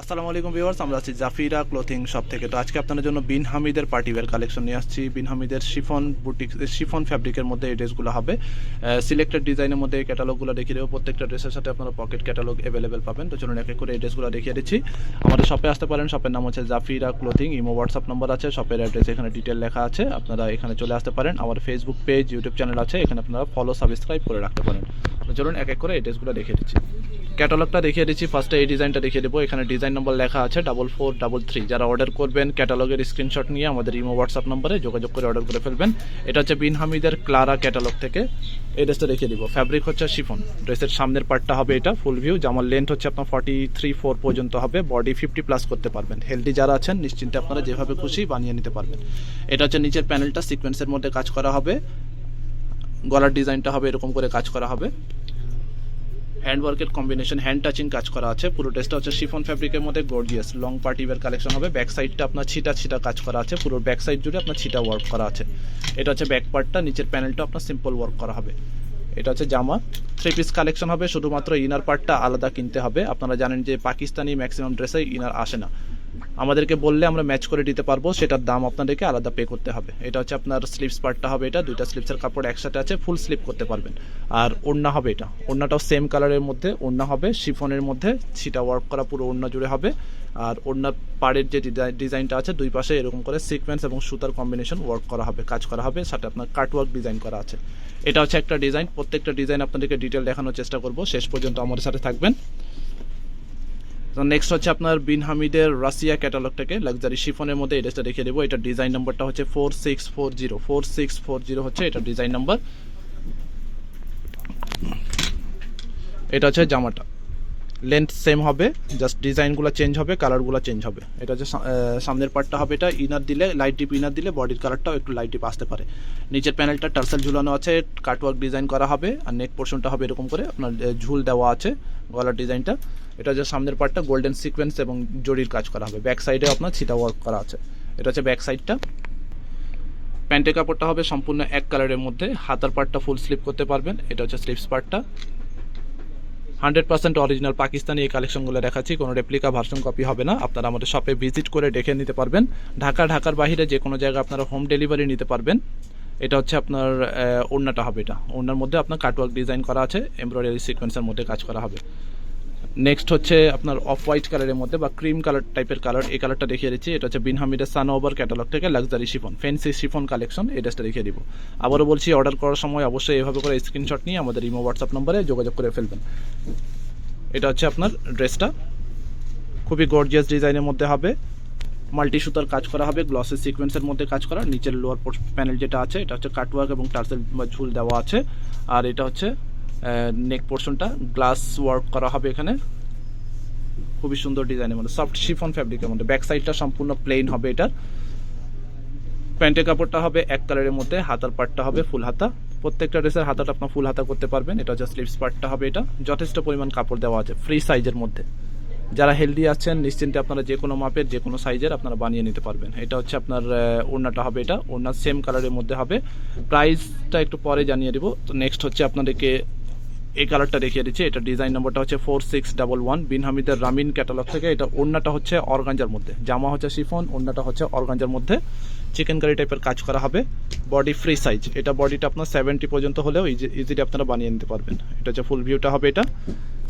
আসসালামু আলাইকুম ভিউয়ার্স, আমরা আছি জাফিরা ক্লোথিং শপ থেকে। তো আজকে আপনাদের জন্য বিন হামিদের পার্টিওয়ার কালেকশন নিয়ে আসছি। বিন হামিদের শিফন বুটিক শিফন ফ্যাব্রিকের মধ্যে এই ড্রেসগুলো হবে। সিলেক্টেড ডিজাইনের মধ্যে এই ক্যাটালগুলো দেখিয়ে দেবো। প্রত্যেকটা ড্রেসের সাথে আপনারা পকেট ক্যাটালগ অ্যাভেলেবেল পাবেন। তো চলুন এক এক করে এই ড্রেসগুলো দেখিয়ে দিচ্ছি। আমাদের শপে আসতে পারেন। শপের নাম হচ্ছে Zafira clothing, imo WhatsApp number আছে। শপের অ্যাড্রেস এখানে ডিটেল লেখা আছে। আপনারা এখানে চলে আসতে পারেন। আমার ফেসবুক পেজ ইউটিউব চ্যানেল আছে। এখানে আপনারা ফলো সাবস্ক্রাইব করে রাখতে পারেন। তো চলুন এক এক করে এই ড্রেসগুলো দেখিয়ে দিচ্ছি। ক্যাটালগটা দেখিয়ে দিচ্ছি। ফার্স্টে এই ডিজাইনটা দেখিয়ে দেবো। এখানে ডিজাইন নম্বর লেখা আছে ডাবল ফোর ডাবল থ্রি। যারা অর্ডার করবেন ক্যাটালগের স্ক্রিনশট নিয়ে আমাদের ইমো হোয়াটসঅ্যাপ নম্বরে যোগাযোগ করে অর্ডার করে ফেলবেন। এটা হচ্ছে বিন হামিদের ক্লারা ক্যাটালগ থেকে। এই ড্রেসটা দেখিয়ে দিব। ফ্যাব্রিক হচ্ছে শিফন ড্রেসের সামনের পার্টটা হবে এটা ফুল ভিউ জামার লেন্থ হচ্ছে আপনার ফর্টি থ্রি ফোর পর্যন্ত হবে। বডি ফিফটি প্লাস করতে পারবেন। হেলদি যারা আছেন, নিশ্চিন্তে আপনারা যেভাবে খুশি বানিয়ে নিতে পারবেন। এটা হচ্ছে নিচের প্যানেলটা সিকোয়েন্সের মধ্যে কাজ করা হবে। গলার ডিজাইনটা হবে এরকম করে কাজ করা হবে। হ্যান্ড ওয়ার্কের কম্বিনেশন হ্যান্ড টাচিং কাজ করা আছে। পুরো ড্রেসটা হচ্ছে শিফন ফ্যাব্রিকের মধ্যে gorgeous long party wear collection হবে। ব্যাক সাইডটা আপনার ছিটা ছিটা কাজ করা আছে। পুরো ব্যাক সাইড জুড়ে আপনার ছিটা ওয়ার্ক করা আছে। এটা হচ্ছে ব্যাক পার্টটা নিচের প্যানেলটা আপনার সিম্পল ওয়ার্ক করা হবে। এটা হচ্ছে জামা। থ্রি পিস কালেকশন হবে। শুধুমাত্র ইনার পার্টটা আলাদা কিনতে হবে। আপনারা জানেন যে পাকিস্তানি ম্যাক্সিমাম ড্রেসে ইনার আসে না। আমাদেরকে বললে আমরা ম্যাচ করে দিতে পারব, সেটার দাম আপনাদেরকে আলাদা পে করতে হবে। এটা হচ্ছে আপনার স্লিপস পার্টটা হবে এটা, দুইটা স্লিপসের কাপড় একসাথে আছে ফুল স্লিপ করতে পারবেন। আর ওড়না হবে এটা, ওড়নাটাও সেম কালারের মধ্যে, ওড়না হবে শিফনের মধ্যে, সেটা ওয়ার্ক করা পুরো ওড়না জুড়ে হবে। আর ওড়নার পাড়ের যে ডিজাইনটা আছে, দুই পাশে এরকম করে সিকোয়েন্স এবং সুতার কম্বিনেশন ওয়ার্ক করা হবে, কাজ করা হবে, সাথে আপনার কাটওয়ার্ক ডিজাইন করা আছে। এটা হচ্ছে একটা ডিজাইন প্রত্যেকটা ডিজাইন আপনাদেরকে ডিটেল দেখানোর চেষ্টা করব। শেষ পর্যন্ত আমাদের সাথে থাকবেন। নেক্সট হচ্ছে আপনার বিন হামিদের রাশিয়া ক্যাটালগটাকে লাক্সারি শিফনের মধ্যে এড্রেসটা ড্রেসটা দেখিয়ে দেবো। এটা ডিজাইন নাম্বারটা হচ্ছে four six four zero four six four zero হচ্ছে এটা ডিজাইন নাম্বার এটা হচ্ছে জামাটা। লেন্থ সেম হবে জাস্ট ডিজাইনগুলো চেঞ্জ হবে কালারগুলো চেঞ্জ হবে। এটা যে সামনের পার্টটা হবে এটা ইনার দিলে লাইট ডিপ ইনার দিলে বডির কালারটাও একটু লাইট ডিপ আসতে পারে। নিচের প্যানেলটা টার্সেল ঝুলানো আছে কাটওয়ার্ক ডিজাইন করা হবে, আর নেক পোর্শনটা হবে এরকম করে, আপনার ঝুল দেওয়া আছে গলার ডিজাইনটা এটা হচ্ছে সামনের পার্টটা গোল্ডেন সিকোয়েন্স এবং জরির কাজ করা হবে। ব্যাক সাইডে আপনার ছিটা ওয়ার্ক করা আছে। এটা হচ্ছে ব্যাক সাইডটা প্যান্টের কাপড়টা হবে সম্পূর্ণ এক কালারের মধ্যে, হাতার পার্টটা ফুল স্লিপ করতে পারবেন, এটা হচ্ছে স্লিপস পার্টটা হান্ড্রেড পার্সেন্ট অরিজিনাল পাকিস্তানি এই কালেকশনগুলো দেখাচ্ছি। কোনো রেপ্লিকা ভার্সন কপি হবে না। আপনারা আমাদের শপে ভিজিট করে দেখে নিতে পারবেন। ঢাকা, ঢাকার বাহিরে যে কোনো জায়গায় আপনারা হোম ডেলিভারি নিতে পারবেন। এটা হচ্ছে আপনার ওড়নাটা হবে এটা। ওড়নার মধ্যে আপনার কাটওয়ার্ক ডিজাইন করা আছে। এমব্রয়ডারি সিকোয়েন্সের মধ্যে কাজ করা হবে। নেক্সট হচ্ছে আপনার অফ হোয়াইট কালারের মধ্যে বা ক্রিম কালার টাইপের কালার এই কালারটা দেখিয়ে দিচ্ছি। এটা হচ্ছে বিন হামিদের সান ওভার ক্যাটালগ থেকে luxury chiffon fancy chiffon collection এই ড্রেসটা দেখিয়ে দিব। আবারও বলছি অর্ডার করার সময় অবশ্যই এভাবে করে স্ক্রিনশট নিয়ে আমাদের ইমো হোয়াটসঅ্যাপ নম্বরে যোগাযোগ করে ফেলবেন। এটা হচ্ছে আপনার ড্রেসটা খুবই গর্জিয়াস ডিজাইনের মধ্যে হবে। মাল্টি সুতার কাজ করা হবে গ্লসের সিকোয়েন্সের মধ্যে কাজ করা। নিচের লোয়ার প্যানেল যেটা আছে, এটা হচ্ছে কাটওয়ার্ক এবং টার্সেল বা ঝুল দেওয়া আছে। আর এটা হচ্ছে নেক পোর্শনটা গ্লাস ওয়ার্ক করা হবে এখানে। খুবই সুন্দর ডিজাইনের মধ্যে। সফট শিফন ফ্যাব্রিকের মধ্যে। ব্যাক সাইডটা সম্পূর্ণ প্লেন হবে এটার। প্যান্টের কাপড়টা হবে এক কালারের মধ্যে, হাতার পার্টটা হবে ফুল হাতা। প্রত্যেকটা ড্রেসের হাতাটা আপনার ফুল হাতা করতে পারবেন। এটা হচ্ছে স্লিভস পার্টটা হবে এটা। যথেষ্ট পরিমাণ কাপড় দেওয়া আছে ফ্রি সাইজের মধ্যে। যারা হেলদি আছেন, নিশ্চিন্তে আপনারা যে কোনো মাপের, যে কোনো সাইজের আপনারা বানিয়ে নিতে পারবেন। এটা হচ্ছে আপনার ওড়নাটা হবে এটা। ওড়নার সেম কালারের মধ্যে হবে। প্রাইসটা একটু পরে জানিয়ে দেবো। তো নেক্সট হচ্ছে আপনাদেরকে এই কালারটা দেখিয়ে দিচ্ছি। এটা ডিজাইন নম্বরটা হচ্ছে ফোর সিক্স ডাবল ওয়ান বিন হামিদের রামিন ক্যাটালগ থেকে এটা ওড়নাটা হচ্ছে অর্গাঞ্জার মধ্যে। জামা হচ্ছে শিফন, ওড়নাটা হচ্ছে অর্গাঞ্জার মধ্যে। চিকেন কারি টাইপের কাজ করা হবে। বডি ফ্রি সাইজ এটা বডিটা আপনার সেভেন্টি পর্যন্ত হলেও ইজিলি আপনারা বানিয়ে নিতে পারবেন। এটা হচ্ছে ফুল ভিউটা হবে এটা।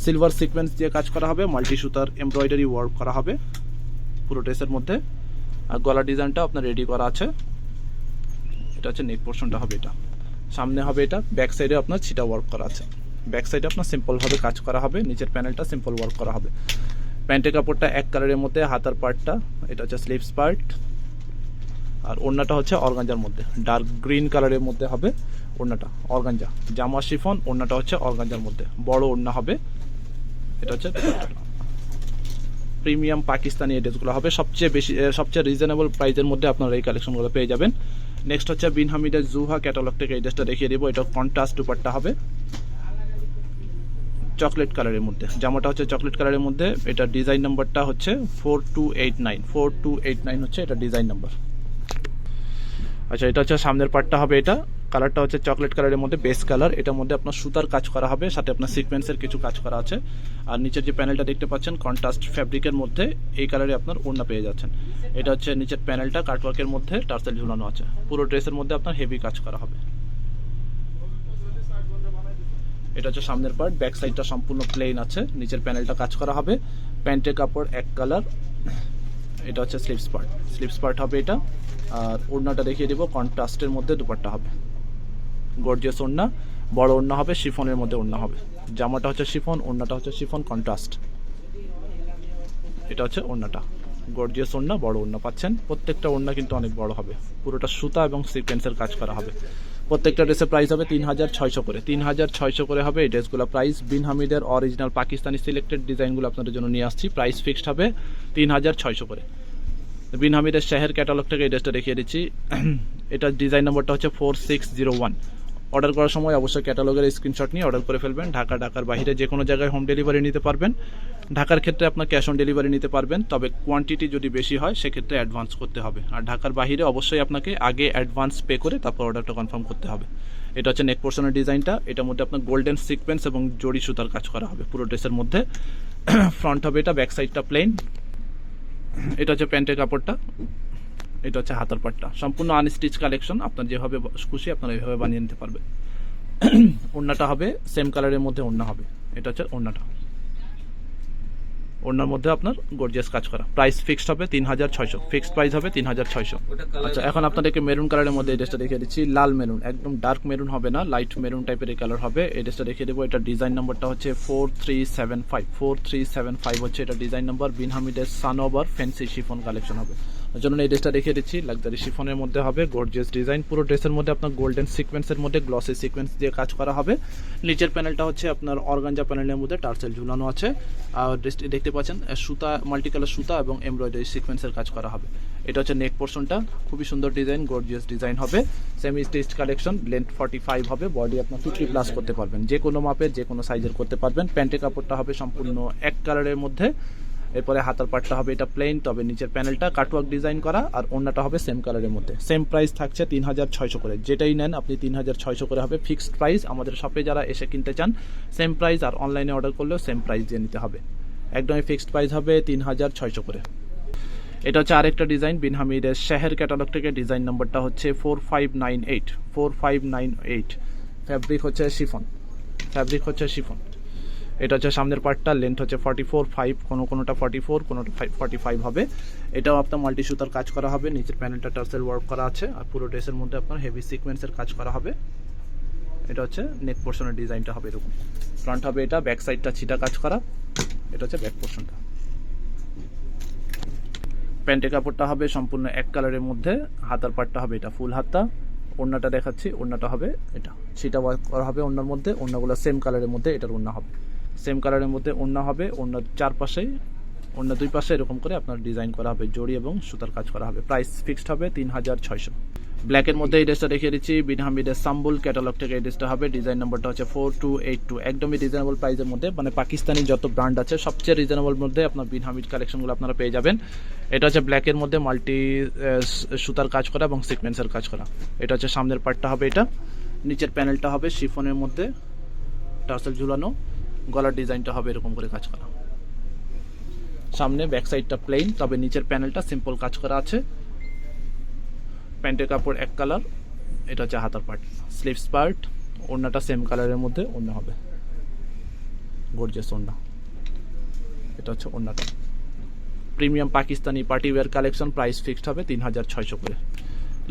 সিলভার সিকোয়েন্স দিয়ে কাজ করা হবে। মাল্টি সুতার এমব্রয়ডারি ওয়ার্ক করা হবে। পুরো ড্রেসের মধ্যে। আর গলা ডিজাইনটা আপনার রেডি করা আছে। এটা হচ্ছে নেক পোর্শনটা হবে এটা। সামনে হবে এটা। ব্যাক সাইডে আপনার ছিটা ওয়ার্ক করা আছে। ব্যাক সাইডে আপনার সিম্পলভাবে কাজ করা হবে, নিচের প্যানেলটা সিম্পল ওয়ার্ক করা হবে। প্যান্টের কাপড়টা এক কালারের মধ্যে, হাতার পার্টটা এটা হচ্ছে স্লিভস পার্ট আর ওড়নাটা হচ্ছে অর্গাঞ্জার মধ্যে। ডার্ক গ্রিন কালারের মধ্যে হবে ওড়নাটা অর্গাঞ্জা জামা শিফন, ওড়নাটা হচ্ছে অর্গাঞ্জার মধ্যে। বড় ওড়না হবে, এটা হচ্ছে প্রিমিয়াম পাকিস্তানি ড্রেসগুলো হবে। সবচেয়ে বেশি সবচেয়ে রিজনেবল প্রাইসের মধ্যে আপনারা এই কালেকশনগুলো পেয়ে যাবেন। নেক্সট হচ্ছে বিন হামিদের জুহা ক্যাটালগ থেকে এই ড্রেসটা দেখিয়ে দেবো। এটা কন্ট্রাস্ট দুপাট্টা হবে। চকলেট কালারের মধ্যে। জামাটা হচ্ছে চকলেট কালারের মধ্যে। এটা ডিজাইন নাম্বারটা হচ্ছে four two eight nine four two eight nine হচ্ছে এটা ডিজাইন নাম্বার আচ্ছা এটা হচ্ছে সামনের পার্টটা হবে এটা। কালারটা হচ্ছে চকলেট কালারের মধ্যে বেস কালার এটার মধ্যে আপনার সুতার কাজ করা হবে, সাথে আপনার সিকোয়েন্সের কিছু কাজ করা আছে। আর নিচের যে প্যানেলটা দেখতে পাচ্ছেন কন্ট্রাস্ট ফ্যাব্রিকের মধ্যে এই কালারে আপনার ওড়না পেয়ে যাচ্ছেন। এটা হচ্ছে নিচের প্যানেলটা কাটওয়ার্কের মধ্যে, টার্সেল ঝুলানো আছে। পুরো ড্রেসের মধ্যে আপনার হেভি কাজ করা হবে। এটা হচ্ছে সামনের পার্ট ব্যাক সাইডটা সম্পূর্ণ প্লেন আছে, নিচের প্যানেলটা কাজ করা হবে। প্যান্টের কাপড় এক কালার এটা হচ্ছে স্লিপস পার্ট স্লিপস পার্ট হবে এটা, আর ওড়নাটা দেখিয়ে দেবো কন্ট্রাস্টের মধ্যে দুপাট্টা হবে। গর্জিয়াস ওড়না, বড় ওড়না হবে, শিফনের মধ্যে ওড়না হবে। জামাটা হচ্ছে শিফন, ওড়নাটা হচ্ছে শিফন কন্ট্রাস্ট এটা হচ্ছে ওড়নাটা। গর্জিয়াস ওড়না, বড় ওড়না পাচ্ছেন। প্রত্যেকটা ওড়না কিন্তু অনেক বড় হবে। পুরোটা সুতা এবং সিকোয়েন্সের কাজ করা হবে। প্রত্যেকটা ড্রেসের প্রাইস হবে তিন হাজার ছয়শো করে। তিন হাজার ছয়শো করে হবে এই ড্রেসগুলো প্রাইস বিন হামিদের অরিজিনাল পাকিস্তানি সিলেক্টেড ডিজাইনগুলো আপনাদের জন্য নিয়ে আসছি। প্রাইস ফিক্সড হবে তিন হাজার ছয়শো করে। বিন হামিদের শাহের ক্যাটালগ থেকে এই ড্রেসটা দেখিয়ে দিচ্ছি। এটার ডিজাইন নম্বরটা হচ্ছে four six zero one order করার সময় অবশ্যই ক্যাটালগের স্ক্রিনশট নিয়ে অর্ডার করে ফেলবেন। ঢাকা, ঢাকার বাইরে যে কোনো জায়গায় হোম ডেলিভারি নিতে পারবেন। ঢাকার ক্ষেত্রে আপনার ক্যাশ অন ডেলিভারি নিতে পারবেন, তবে কোয়ান্টিটি যদি বেশি হয়, সেক্ষেত্রে অ্যাডভান্স করতে হবে। আর ঢাকার বাইরে অবশ্যই আপনাকে আগে অ্যাডভান্স পে করে তারপর অর্ডারটা কনফার্ম করতে হবে। এটা হচ্ছে নেক পোর্শনের ডিজাইনটা এটার মধ্যে আপনার গোল্ডেন সিকোয়েন্স এবং জড়ি সুতার কাজ করা হবে পুরো ড্রেসের মধ্যে। ফ্রন্ট হবে এটা ব্যাক সাইডটা প্লেন এটা হচ্ছে প্যান্টের কাপড়টা। এটা হচ্ছে হাতার পাটটা। সম্পূর্ণ আনস্টিচ কালেকশন আপনার যেভাবে খুশি আপনারা এইভাবে বানিয়ে নিতে পারবেন। ওড়নাটা হবে সেম কালারের মধ্যে ওড়না হবে। এটা হচ্ছে ওড়নাটা। ওড়নার মধ্যে আপনার গর্জিয়াস কাজ করা। প্রাইস ফিক্সড হবে তিন হাজার ছয়শো। ফিক্সড প্রাইস হবে তিন হাজার ছয়শো। আচ্ছা এখন আপনাদেরকে মেরুন কালারের মধ্যে এই ড্রেসটা দেখিয়ে দিচ্ছি। লাল মেরুন একদম ডার্ক মেরুন হবে না লাইট মেরুন টাইপের এই কালার হবে। এই ড্রেসটা দেখিয়ে দেবো। এটা ডিজাইন নাম্বারটা হচ্ছে four three seven five four three seven five হচ্ছে এটা ডিজাইন নাম্বার বিন হামিদের সানোভার ফ্যান্সি শিফন কালেকশন হবে। ওই জন্য এই ড্রেসটা দেখিয়ে দিচ্ছি। লাক্সারি শিফনের মধ্যে হবে গর্জিয়াস ডিজাইন পুরো ড্রেসের মধ্যে আপনার গোল্ডেন সিকোয়েন্সের মধ্যে গ্লসি সিকোয়েন্স দিয়ে কাজ করা হবে। নিচের প্যানেলটা হচ্ছে আপনার অর্গানজা প্যানেলের মধ্যে টার্সেল ঝুলানো আছে। আর ড্রেসটি দেখতে পাচ্ছেন সুতা মাল্টি কালার সুতা এবং এমব্রয়ডারি সিকোয়েন্সের কাজ করা হবে। এটা হচ্ছে নেক পোর্শনটা খুবই সুন্দর ডিজাইন গর্জিয়াস ডিজাইন হবে। Semi stitch collection length forty five হবে বডি আপনার ফিফটি প্লাস করতে পারবেন। যে কোনো মাপের, যে কোনো সাইজের করতে পারবেন। প্যান্টের কাপড়টা হবে সম্পূর্ণ এক কালারের মধ্যে। এরপরে হাতার পাটটা হবে, এটা প্লেন তবে নিচের প্যানেলটা কাটওয়ার্ক ডিজাইন করা, আর অন্যটা হবে সেম কালারের মধ্যে। সেম প্রাইস থাকছে তিন হাজার ছয়শো করে। যেটাই নেন, আপনি তিন হাজার ছয়শো করে হবে ফিক্সড প্রাইস আমাদের শপে যারা এসে কিনতে চান সেম প্রাইস আর অনলাইনে অর্ডার করলেও সেম প্রাইস দিয়ে নিতে হবে। একদমই ফিক্সড প্রাইস হবে তিন হাজার ছয়শো করে। এটা হচ্ছে আরেকটা ডিজাইন বিন হামিদের শেহের ক্যাটালগ থেকে ডিজাইন নাম্বারটা হচ্ছে four five nine eight four five nine eight fabric হচ্ছে শিফন ফ্যাব্রিক হচ্ছে শিফন এটা হচ্ছে সামনের পার্টটা লেন্থ হচ্ছে ফর্টি ফোর ফাইভ কোনো কোনোটা ফর্টি ফোর কোনোটা ফর্টি ফাইভ হবে। এটাও আপনার মাল্টি সুতার কাজ করা হবে, নিচের প্যানেলটা টার্সেল ওয়ার্ক করা আছে, আর পুরো ড্রেসের মধ্যে আপনার হেভি সিকোয়েন্সের কাজ করা হবে। এটা হচ্ছে নেক পোর্শনের ডিজাইনটা হবে এরকম। ফ্রন্ট হবে এটা ব্যাক সাইডটা ছিটা কাজ করা। এটা হচ্ছে ব্যাক পোর্শনটা প্যান্টের কাপড়টা হবে সম্পূর্ণ এক কালারের মধ্যে, হাতার পাটটা হবে এটা ফুল হাতা, ওড়নাটা দেখাচ্ছি, ওড়নাটা হবে এটা। সেটা ওয়ার্ক করা হবে ওড়নার মধ্যে, ওড়নাগুলো সেম কালারের মধ্যে, এটার ওড়না হবে। সেম কালারের মধ্যে ওড়না হবে ওড়নার চারপাশে অন্য দুই পাশে এরকম করে আপনার ডিজাইন করা হবে, জড়ি এবং সুতার কাজ করা হবে। প্রাইস ফিক্সড হবে তিন হাজার ছয়শো। ব্ল্যাকের মধ্যে এই ড্রেসটা দেখিয়ে দিচ্ছি। বিন হামিদের সাম্বুল ক্যাটালগ থেকে এই ড্রেসটা হবে। ডিজাইন নাম্বারটা হচ্ছে ফোর টু এইট টু একদমই রিজনেবল প্রাইসের মধ্যে। মানে পাকিস্তানি যত ব্র্যান্ড আছে, সবচেয়ে রিজনেবল মধ্যে আপনার বিন হামিদ কালেকশনগুলো আপনারা পেয়ে যাবেন। এটা হচ্ছে ব্ল্যাকের মধ্যে মাল্টি সুতার কাজ করা এবং সিকোয়েন্সের কাজ করা। এটা হচ্ছে সামনের পার্টটা হবে এটা। নিচের প্যানেলটা হবে শিফনের মধ্যে। টার্সেল ঝুলানো। গলার ডিজাইনটা হবে এরকম করে কাজ করা। সামনে ব্যাক সাইডটা প্লেন তবে নিচের প্যানেলটা সিম্পল কাজ করা আছে। প্যান্টের কাপড় এক কালার, এটা হচ্ছে হাতার পার্ট। স্লিভস পার্ট ওড়নাটা সেম কালারের মধ্যে ওড়না হবে। গর্জিয়াস ওড়না। এটা হচ্ছে ওড়নাটা। Premium Pakistani party wear collection price fixed হবে তিন হাজার ছয়শো করে।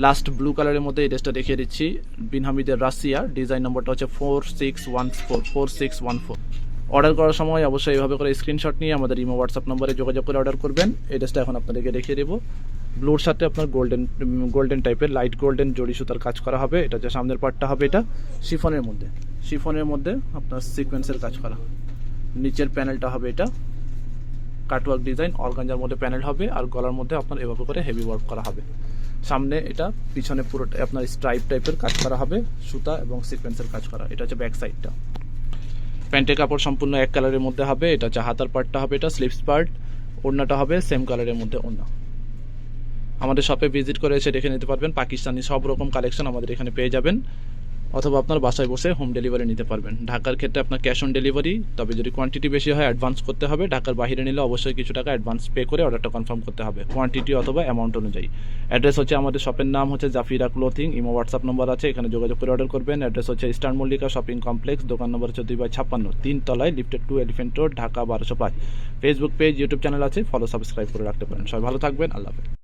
লাস্ট ব্লু কালারের মধ্যে এই ড্রেসটা দেখিয়ে দিচ্ছি। বিনহামিদের রাশিয়া ডিজাইন নম্বরটা হচ্ছে four six one four four six one four order করার সময় অবশ্যই এইভাবে করে স্ক্রিনশট নিয়ে আমাদের ইমো হোয়াটসঅ্যাপ নম্বরে যোগাযোগ করে অর্ডার করবেন। এই ড্রেসটা এখন আপনাদেরকে দেখিয়ে দেবো। ব্লুর সাথে আপনার গোল্ডেন গোল্ডেন টাইপের, লাইট গোল্ডেন জড়ি সুতার কাজ করা হবে। এটা যে সামনের পার্টটা হবে এটা শিফনের মধ্যে। শিফনের মধ্যে আপনার সিকোয়েন্সের কাজ করা। নিচের প্যানেলটা হবে এটা। কাটওয়ার্ক ডিজাইন অর্গানজার মধ্যে প্যানেল হবে আর গলার মধ্যে আপনার এভাবে করে হেভি ওয়ার্ক করা হবে। সামনে এটা, পিছনে পুরোটা আপনার স্ট্রাইপ টাইপের কাজ করা হবে, সুতা এবং সিকোয়েন্সের কাজ করা। এটা হচ্ছে ব্যাক সাইডটা প্যান্টের কাপড় সম্পূর্ণ এক কালারের মধ্যে হবে। এটা হচ্ছে হাতার পার্টটা হবে এটা স্লিপস পার্ট ওড়নাটা হবে সেম কালারের মধ্যে ওড়না। আমাদের শপে ভিজিট করে এসে দেখে নিতে পারবেন। পাকিস্তানি সব রকম কালেকশন আমাদের এখানে পেয়ে যাবেন। অথবা আপনার বাসায় বসে হোম ডেলিভারি নিতে পারবেন। ঢাকার ক্ষেত্রে আপনার ক্যাশ অন ডেলিভারি তবে যদি কোয়ান্টিটি বেশি হয় অ্যাডভান্স করতে হবে। ঢাকার বাইরে নিলে অবশ্যই কিছু টাকা অ্যাডভান্স পে করে অর্ডারটা কনফার্ম করতে হবে। কোয়ান্টিটি অথবা অ্যামাউন্ট অনুযায়ী। অ্যাড্রেস হচ্ছে আমাদের শপের নাম হচ্ছে Zafira clothing imo WhatsApp number আছে, এখানে যোগাযোগ করে অর্ডার করবেন। অ্যাড্রেস হচ্ছে ইস্টার্ন মল্লিকা শপিং কমপ্লেক্স দোকান নম্বর হচ্ছে দুই বাই ছাপ্পান্ন, তিন তলায় লিফটেড টু এলিফেন্ট রোড ঢাকা বারোশো পাঁচ। ফেসবুক পেজ ইউটিউব চ্যানেল আছে ফলো সাবস্ক্রাইব করে রাখতে পারেন। সবাই ভালো থাকবেন, আল্লাহ হাফেজ।